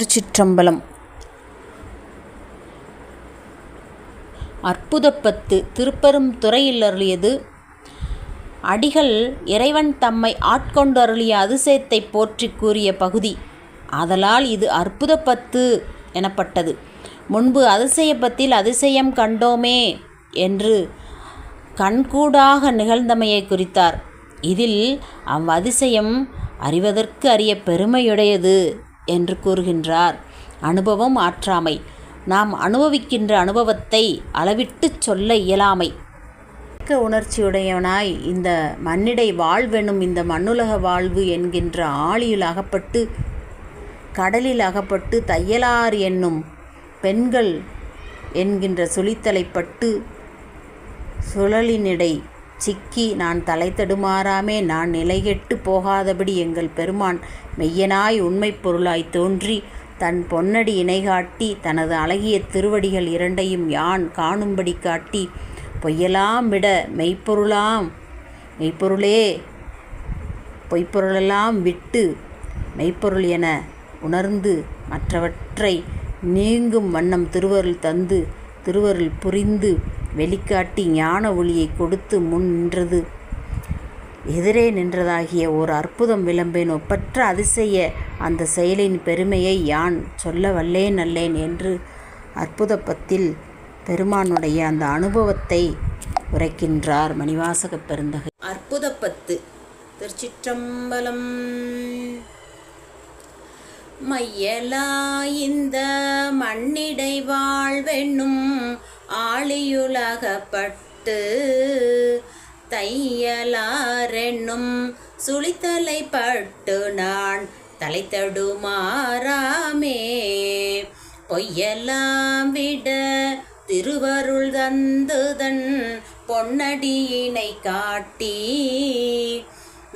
திருச்சிற்றம்பலம். அற்புதப்பத்து திருப்பெரும் துறையிலருளியது அடிகள் இறைவன் தம்மை ஆட்கொண்டருளிய அதிசயத்தைப் போற்றி கூறிய பகுதி. ஆதலால் இது அற்புதப்பத்து எனப்பட்டது. முன்பு அதிசயப்பத்தில் அதிசயம் கண்டோமே என்று கண்கூடாக நிகழ்ந்தமையை குறித்தார். இதில் அவ்வதிசயம் அறிவதற்கு அறிய பெருமையுடையது. என்று கூறுகின்றார். அனுபவம் ஆற்றாமை. நாம் அனுபவிக்கின்ற அனுபவத்தை அளவிட்டுச் சொல்ல இயலாமை. இயக்க உணர்ச்சியுடையவனாய் இந்த மண்ணிடை வாழ்வெனும் இந்த மண்ணுலக வாழ்வு என்கின்ற ஆழியில் அகப்பட்டு கடலில் அகப்பட்டு தையலார் என்னும் பெண்கள் என்கின்ற சுழித்தலைப்பட்டு சுழலினிடை சிக்கி நான் தலை தடுமாறாமே நான் நிலைகெட்டு போகாதபடி எங்கள் பெருமான் மெய்யனாய் உண்மைப் பொருளாய் தோன்றி தன் பொன்னடி இணைகாட்டி தனது அழகிய திருவடிகள் இரண்டையும் யான் காணும்படி காட்டி பொய்யலாம் விட மெய்ப்பொருளாம் மெய்ப்பொருளே பொய்ப்பொருளெல்லாம் விட்டு மெய்ப்பொருள் என உணர்ந்து மற்றவற்றை நீங்கும் வண்ணம் திருவருள் தந்து திருவருள் புரிந்து வெளிக்காட்டி ஞான ஒளியை கொடுத்து முன் நின்றது. எதிரே நின்றதாகிய ஒரு அற்புதம் விளம்பேன். ஒப்பற்ற அதிசய அந்த செயலின் பெருமையை யான் சொல்ல வல்லேன் அல்லேன் என்று அற்புதப்பத்தில் பெருமானுடைய அந்த அனுபவத்தை உரைக்கின்றார் மணிவாசக பெருந்தகை. அற்புதப்பத்து திருச்சிற்றம்பலம். மையலா இந்த மண்ணிடை வாழ்வெண்ணும் ஆழியுலகப்பட்டு தையலாரென்னும் சுழித்தலை பட்டு நான் தலை தடுமாறாமே பொய்யெல்லாம் விட திருவருள் தந்துதன் பொன்னடியினை காட்டி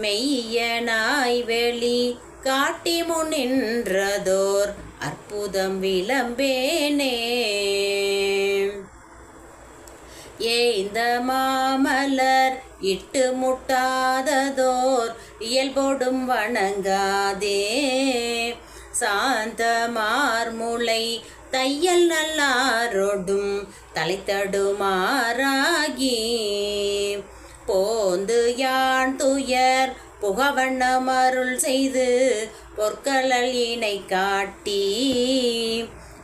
மெய்யனாய் வெளி காட்டி முன்னின்றதோர் அற்புதம் விளம்பேனே. ஏந்த மாமலர் இட்டு முட்டாததோர் இயல்போடும் வணங்காதே. சாந்த மார்முளை தையல் நல்லாரோடும் தலைத்தடுமாறாகி. போந்து யான் துயர் புகவண்ணம் அருள் செய்து பொற்களல் இணை காட்டி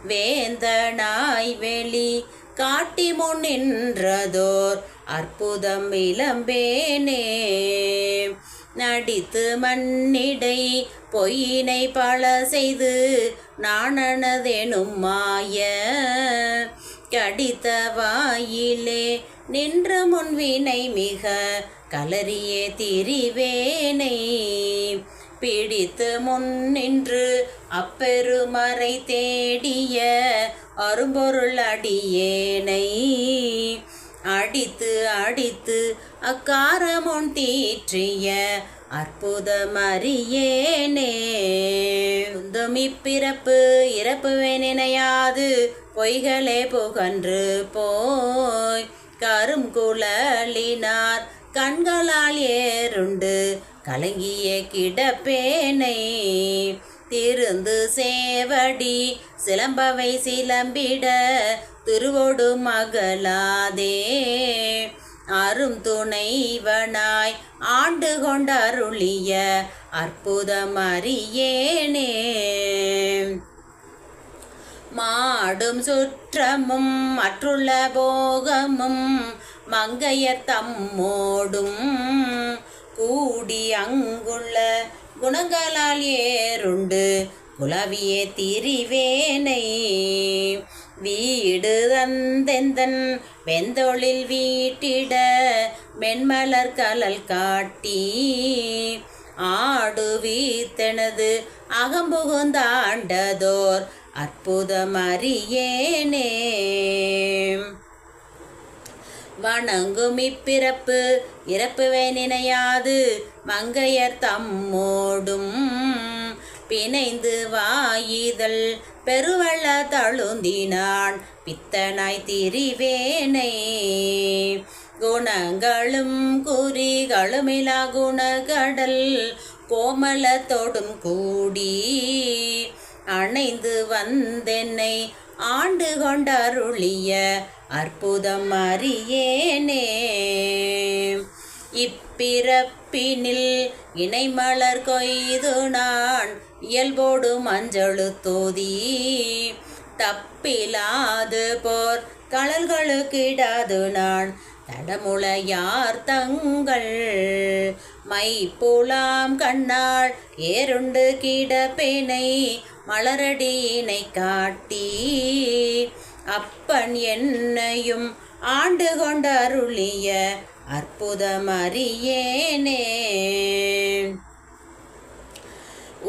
வேந்தனாய் வெளி காட்டி முன் நின்றதோர் அற்புதம் இளம்பேனே நடித்து மண்ணிடை பொய்யினை பல செய்து நாணனதெனும் மாய. கடித்த வாயிலே நின்று முன்வினை மிக கலரிய திரிவேனை. பிடித்து முன் நின்று அப்பெருமறை தேடிய அரும்பொருள் அடியேனை அடித்து அடித்து அக்காரமுன் தீற்றிய அற்புதமறியேனே. துமி பிறப்பு இறப்பு நினையாது பொய்களே புகன்று போய். கரும் குழலினார் கண்களால் ஏறுண்டு கலங்கிய கிடப்பேனை. திருந்து சேவடி சிலம்பவை சிலம்பிட திருவோடு மகளாதே. அரும் துணைவனாய் ஆண்டு கொண்டருளிய அற்புதம் அறியேனே மாடும் சுற்றமும் மற்றுள்ள போகமும் மங்கையர் தம்மோடும் கூடி அங்குள்ள குணங்களால் ஏறுண்டு. குலவியே திரிவேனை. வீடு தந்தெந்தன் வெந்தொழில் வீட்டிட மென்மலர் கலல் காட்டி. ஆடு வீத்தனது அகம்புகுந்தாண்டதோர் அற்புதம் அறியேனே. வணங்கும் இப்பிறப்பு இறப்புவே நினையாது. மங்கையர் தம்மோடும் பிணைந்து வாயிதழ் பெருவள்ள தழுந்தினான். பித்தனாய் திரிவேனை குணங்களும் குறிகளுமிலா குணகடல் கோமலத்தோடும் கூடி அணைந்து வந்தென்னை ஆண்டு கொண்டருளிய அற்புதம் அறியேனே. இப்பிறப்பினில் இணைமலர் கொய்து நான் இயல்போடு மஞ்சளு தோதி. தப்பிலாது போர் கடல்களுக்கிடாது நான் தடமுளையார் தங்கள். மைப்புலாம் கண்ணாள் ஏருண்டு கிடப்பேனை மலரடியினை காட்டி. அப்பன் என்னையும் ஆண்டு கொண்டருளிய அற்புதமறியேனே.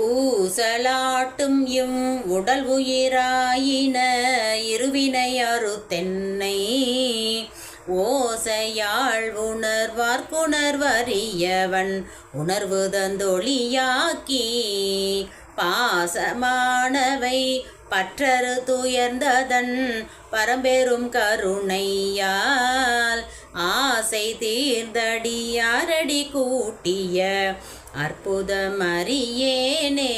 ஊசலாட்டும் இம் உடல் உயிராயின இருவினை அறுத்தென்னை ஓசையாள் உணர்வார்க்குணர்வறியவன் உணர்வு தந்தொழியாக்கி பாசமானவை பற்றறு துயர்ந்ததன் பரம்பெரும் கருணையால் ஆசை தீர்ந்தடியாரடி கூட்டிய அற்புதமறியேனே.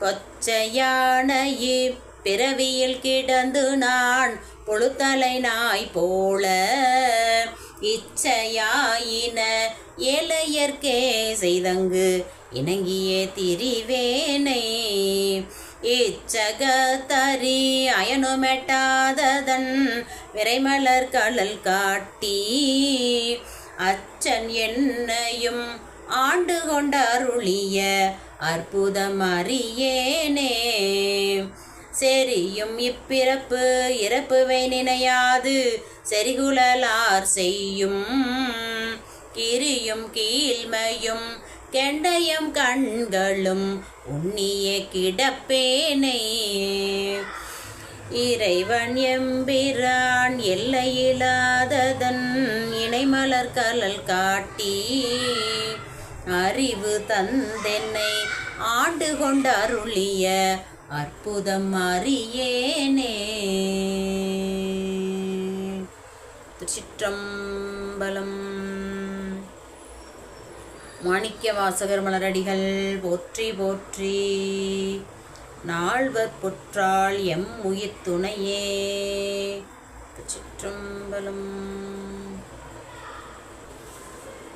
கொச்சையான இப்பிறவியில் கிடந்து நான் பொழுத்தலை நாய் போல இச்சையாயின ஏழையர்க்கே செய்தங்கு இணங்கிய திரிவேனை. இச்சகத்தரி அயனுமெட்டாததன் விரைமலர் கடல் காட்டி அச்சன் என்னையும் ஆண்டு கொண்ட அருளிய அற்புதம் அறியேனே செரியும் இப்பிறப்பு இறப்புவை நினையாது செரிகுழலார் செய்யும் கிரியும் கீழ்மையும் கெண்டயம் கண்களும் உண்ணிய கிடப்பேனை. இறைவன் எம்பிரான் எல்லையில்லாததன் இணைமலர் கலல் காட்டி அறிவு தந்தென்னை ஆண்டு கொண்ட அருளிய அற்புதம் அறியேனே. திருச்சிற்றம்பலம் மாணிக்க வாசகர் மலரடிகள் போற்றி போற்றி. நால்வர் புற்றாள் எம் உயிர் துணையே. சிற்றம்பலம்